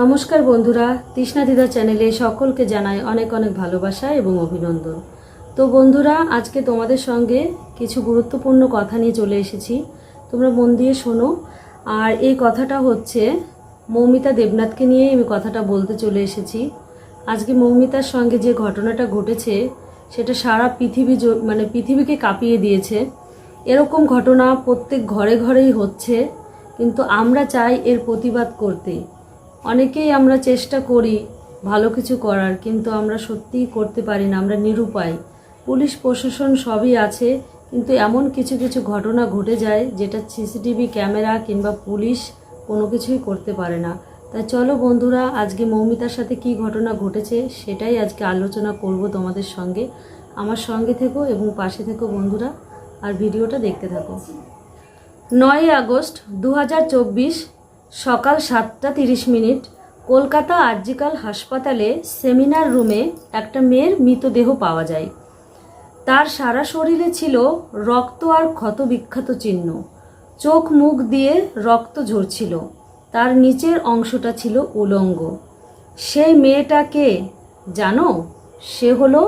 নমস্কার বন্ধুরা, তৃষ্ণা দিদা চ্যানেলে সকলকে জানাই অনেক অনেক ভালোবাসা এবং অভিনন্দন। তো বন্ধুরা, আজকে তোমাদের সঙ্গে কিছু গুরুত্বপূর্ণ কথা নিয়ে চলে এসেছি। তোমরা মন দিয়ে শোনো। আর এই কথাটা হচ্ছে মৌমিতা দেবনাথকে নিয়ে আমি কথাটা বলতে চলে এসেছি। আজকে মৌমিতার সঙ্গে যে ঘটনাটা ঘটেছে, সেটা সারা পৃথিবী মানে পৃথিবীকে কাঁপিয়ে দিয়েছে। এরকম ঘটনা প্রত্যেক ঘরে ঘরেই হচ্ছে, কিন্তু আমরা চাই এর প্রতিবাদ করতে অনেকেই আমরা চেষ্টা করি ভালো কিছু করার, কিন্তু আমরা সত্যিই করতে পারি না, আমরা নিরুপায়। পুলিশ, প্রশাসন সবই আছে, কিন্তু এমন কিছু কিছু ঘটনা ঘটে যায় যেটা সিসিটিভি ক্যামেরা কিংবা পুলিশ কোনো কিছুই করতে পারে না। তাই চলো বন্ধুরা, আজকে মৌমিতার সাথে কি ঘটনা ঘটেছে সেটাই আজকে আলোচনা করব তোমাদের সঙ্গে। আমার সঙ্গে থেকো এবং পাশে থেকো বন্ধুরা, আর ভিডিওটা দেখতে থাকো। নয় আগস্ট দু হাজার চব্বিশ সকাল সাতটা তিরিশ মিনিট কলকাতা আরজিকাল হাসপাতালে সেমিনার রুমে একটা মেয়ের মৃতদেহ পাওয়া যায়। তার সারা শরীরে ছিল রক্ত আর ক্ষত বিখ্যাত চিহ্ন। চোখ মুখ দিয়ে রক্ত ঝরছিল। তার নিচের অংশটা ছিল উলঙ্গ। সেই মেয়েটাকে জানো? সে হলো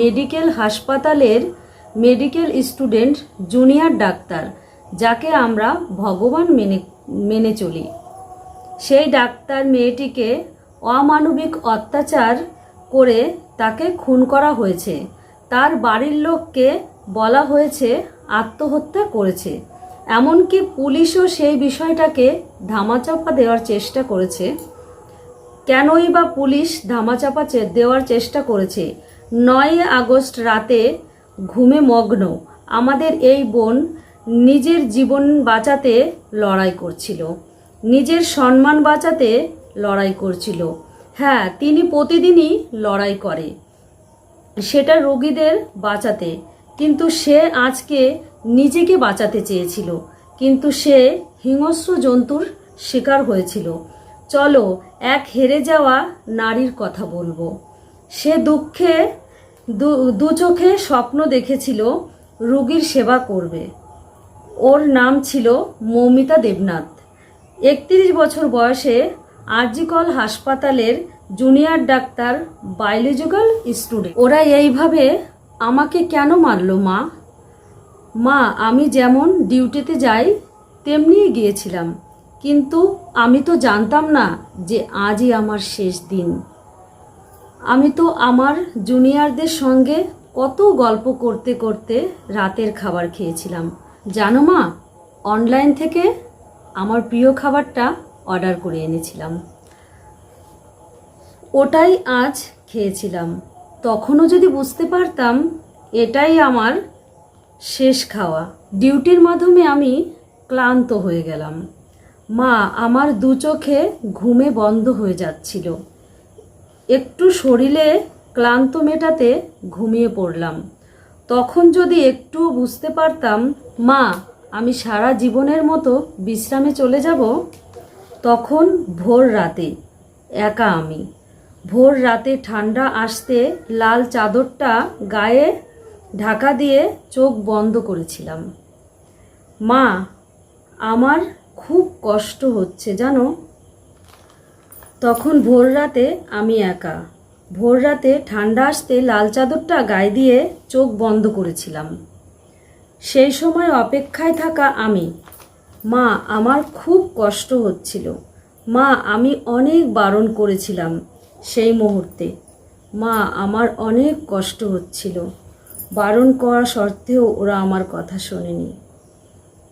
মেডিকেল হাসপাতালের মেডিকেল স্টুডেন্ট জুনিয়র ডাক্তার, যাকে আমরা ভগবান মেনে মেনে চলি। সেই ডাক্তার মেয়েটিকে অমানবিক অত্যাচার করে তাকে খুন করা হয়েছে। তার বাড়ির লোককে বলা হয়েছে আত্মহত্যা করেছে। এমনকি পুলিশও সেই বিষয়টাকে ধামাচাপা দেওয়ার চেষ্টা করেছে। কেনই বা পুলিশ ধামাচাপা দেওয়ার চেষ্টা করেছে? নয় আগস্ট রাতে ঘুমে মগ্ন। আমাদের এই বোন নিজের জীবন বাঁচাতে লড়াই করছিল। নিজের সম্মান বাঁচাতে লড়াই করছিল। হ্যাঁ তিনি প্রতিদিনই লড়াই করে। সেটা রোগীদের বাঁচাতে। কিন্তু সে আজকে নিজেকে বাঁচাতে চেয়েছিল। কিন্তু সে হিংস্র জন্তুর শিকার হয়েছিল। চলো, এক হেরে যাওয়া নারীর কথা বলব। সে দুঃখে, দু- চোখে স্বপ্ন দেখেছিল রুগীর সেবা করবে। ওর নাম ছিল মৌমিতা দেবনাথ। একত্রিশ বছর বয়সে আরজিকল হাসপাতালের জুনিয়র ডাক্তার, বায়োলজিক্যাল স্টুডেন্ট। ওরা এইভাবে আমাকে কেন মারলো, মা? মা, আমি যেমন ডিউটিতে যাই তেমনিই গিয়েছিলাম। কিন্তু আমি তো জানতাম না যে আজই আমার শেষ দিন। আমি তো আমার জুনিয়রদের সঙ্গে কত গল্প করতে করতে রাতের খাবার খেয়েছিলাম। জানো মা, অনলাইন থেকে আমার প্রিয় খাবারটা অর্ডার করে এনেছিলাম। ওটাই আজ খেয়েছিলাম। তখনও যদি বুঝতে পারতাম, এটাই আমার শেষ খাওয়া। ডিউটির মাধ্যমে আমি ক্লান্ত হয়ে গেলাম। মা, আমার দু চোখে ঘুমে বন্ধ হয়ে যাচ্ছিল। একটু শরীরে ক্লান্ত মেটাতে ঘুমিয়ে পড়লাম। তখন যদি একটু বুঝতে পারতাম, মা আমি সারা জীবনের মতো বিশ্রামে চলে যাব? তখন ভোর রাতে, একা আমি। ভোর রাতে ঠান্ডা আসতে লাল চাদরটা গায়ে ঢাকা দিয়ে চোখ বন্ধ করেছিলাম। মা, আমার খুব কষ্ট হচ্ছে, জানো? তখন ভোর রাতে আমি একা। ভোর রাতে ঠান্ডা আসতে লাল চাদরটা গায়ে দিয়ে চোখ বন্ধ করেছিলাম। সেই সময় অপেক্ষায় থাকা আমি। মা, আমার খুব কষ্ট হচ্ছিল। মা, আমি অনেক বারণ করেছিলাম সেই মুহূর্তে। মা, আমার অনেক কষ্ট হচ্ছিল। বারণ করা সত্ত্বেও ওরা আমার কথা শোনেনি।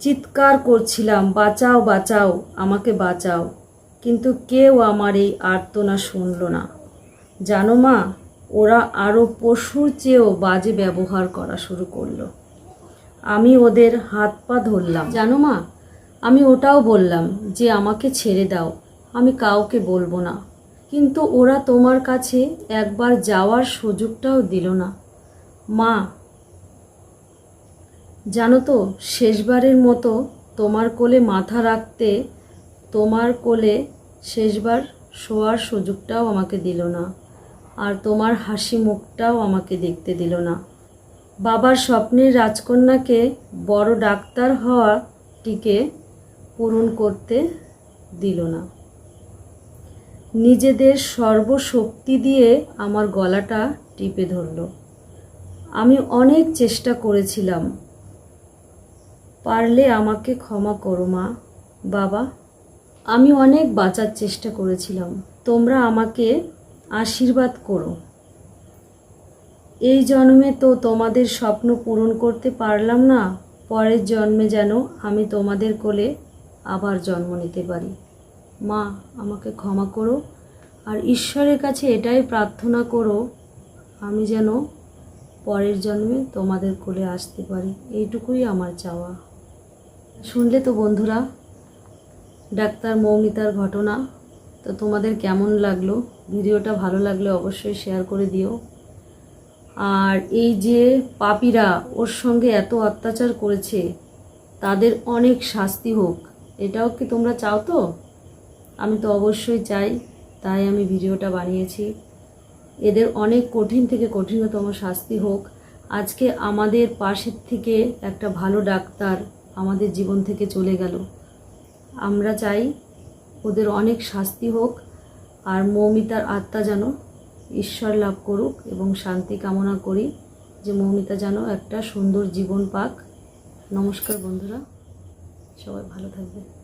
চিৎকার করছিলাম, বাঁচাও বাঁচাও, আমাকে বাঁচাও। কিন্তু কেউ আমার এই আর্তনা শুনল না। জানো মা, ওরা আরও পশুর চেয়েও বাজে ব্যবহার করা শুরু করল। আমি ওদের হাত পা ধরলাম। জানো মা, আমি ওটাও বললাম যে আমাকে ছেড়ে দাও, আমি কাউকে বলব না। কিন্তু ওরা তোমার কাছে একবার যাওয়ার সুযোগটাও দিল না। মা, জানো তো, শেষবারের মতো তোমার কোলে মাথা রাখতে, তোমার কোলে শেষবার শোয়ার সুযোগটাও আমাকে দিল না। আর তোমার হাসি মুখটাও আমাকে দেখতে দিল না। বাবার স্বপ্নের রাজকন্যাকে বড় ডাক্তার হওয়াটিকে পূরণ করতে দিল না। নিজেদের সর্বশক্তি দিয়ে আমার গলাটা টিপে ধরলো। আমি অনেক চেষ্টা করেছিলাম। পারলে আমাকে ক্ষমা করো মা, বাবা। আমি অনেক বাঁচার চেষ্টা করেছিলাম। তোমরা আমাকে আশীর্বাদ করো। এই জন্মে তো তোমাদের স্বপ্ন পূরণ করতে পারলাম না, পরের জন্মে যেন আমি তোমাদের কোলে আবার জন্ম নিতে পারি। মা, আমাকে ক্ষমা করো, আর ঈশ্বরের কাছে এটাই প্রার্থনা করো, আমি যেন পরের জন্মে তোমাদের কোলে আসতে পারি। এইটুকুই আমার চাওয়া। শুনলে তো বন্ধুরা, ডাক্তার মৌমিতার ঘটনা। তো তোমাদের কেমন লাগল? ভিডিওটা ভালো লাগলে অবশ্যই শেয়ার করে দিও। আর এই যে পাপীরা ওর সঙ্গে এত অত্যাচার করেছে, তাদের অনেক শাস্তি হোক। এটাও কি তোমরা চাও তো? আমি তো অবশ্যই চাই, তাই আমি ভিডিওটা বানিয়েছি। এদের অনেক কঠিন থেকে কঠিনতম শাস্তি হোক। আজকে আমাদের পাশের থেকে একটা ভালো ডাক্তার আমাদের জীবন থেকে চলে গেল। আমরা চাই ওদের অনেক শাস্তি হোক, আর মৌমিতার আত্মা যেন ঈশ্বর লাভ করুক এবং শান্তি কামনা করি যে মৌমিতা যেন একটা সুন্দর জীবন পাক। নমস্কার বন্ধুরা, সবাই ভালো থাকবে